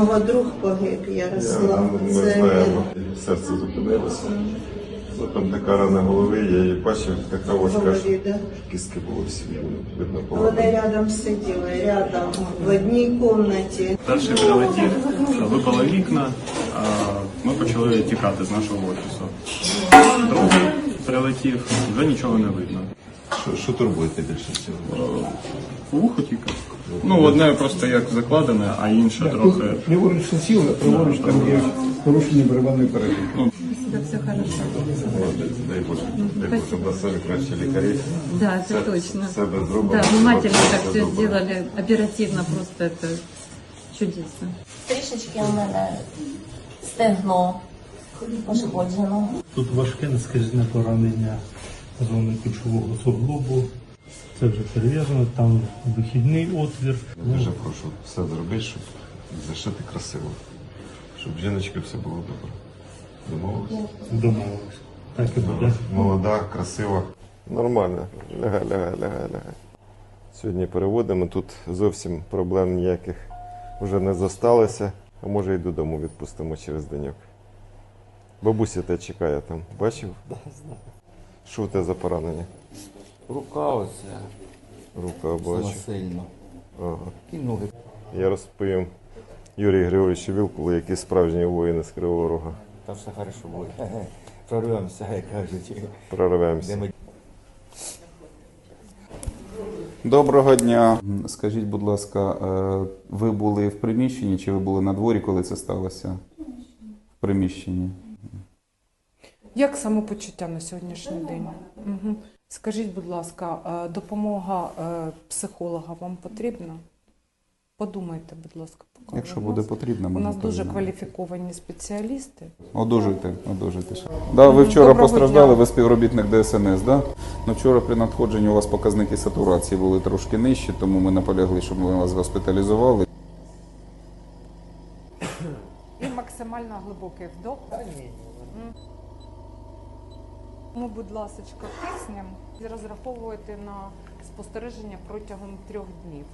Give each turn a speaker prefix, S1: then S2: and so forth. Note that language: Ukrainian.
S1: Його друг погиб, Ярослав.
S2: ми
S1: Це
S2: знаємо. Серце зупинилося. Ну, там така рана голови, я її бачив, така важка,
S1: да.
S2: кістки були всі, видно,
S1: Вони рядом сиділи, рядом, в одній кімнаті.
S3: Перший прилетів, випали вікна, а ми почали тікати з нашого офісу. Другий прилетів, вже нічого не видно.
S2: Що, що турбує тебе більше всього?
S3: Вухо тільки. Ну, одне просто як закладене, а інше трохи.
S4: Ліворуч сіл, а праворуч там є порушення барабанної перетинки.
S2: Молодець, дай Боже, дай Боже, щоб нас самі кращі лікарі.
S5: Да, это точно.
S2: себе зробимо,
S5: Да, внимательно так все сделали, оперативно просто это чудесно.
S6: Трішечки у мене стегно пошкоджено.
S7: Тут важке наскрізне поранення зони кучового суглобу. Це вже перев'язано, там вихідний отвір.
S2: Я Дуже прошу все зробити, щоб зашити красиво. Щоб жіночки все було добре. Домовились?
S7: Домовились. Так і буде.
S2: Молода, красива. Нормально. Лягай, лягай, лягай, лягай. Сьогодні переводимо. Тут зовсім проблем ніяких вже не зосталося. А може і додому відпустимо через деньок. Бабуся тебе чекає там. Бачив? Що у тебе за поранення?
S8: Рука оця
S2: Рука бачу.
S8: сильно.
S2: Ага.
S8: І ноги.
S2: Я розповім Юрію Григоровичу Вілкулу, які справжні воїни з Кривого Рога.
S8: Та все хорошо буде. Прорвемося, як кажуть.
S2: Прорвемося.
S9: Доброго дня. Скажіть, будь ласка, е, ви були в приміщенні чи ви були на дворі, коли це сталося? В приміщенні.
S10: Як самопочуття на сьогоднішній день? Угу. Скажіть, будь ласка, е, допомога е, психолога вам потрібна? Подумайте, будь ласка, поки.
S9: Якщо буде потрібно, ми
S10: У нас дуже кваліфіковані спеціалісти.
S9: Одужуйте, одужуйте. Да, ви вчора
S10: Доброго
S9: постраждали,
S10: дня.
S9: ви співробітник ДСНС, да? Ну, вчора при надходженні у вас показники сатурації були трошки нижчі, тому ми наполягли, щоб ми вас госпіталізували.
S10: І максимально глибокий вдох. Ми, будь ласка, тиснемо і розраховуєте на спостереження протягом трьох днів.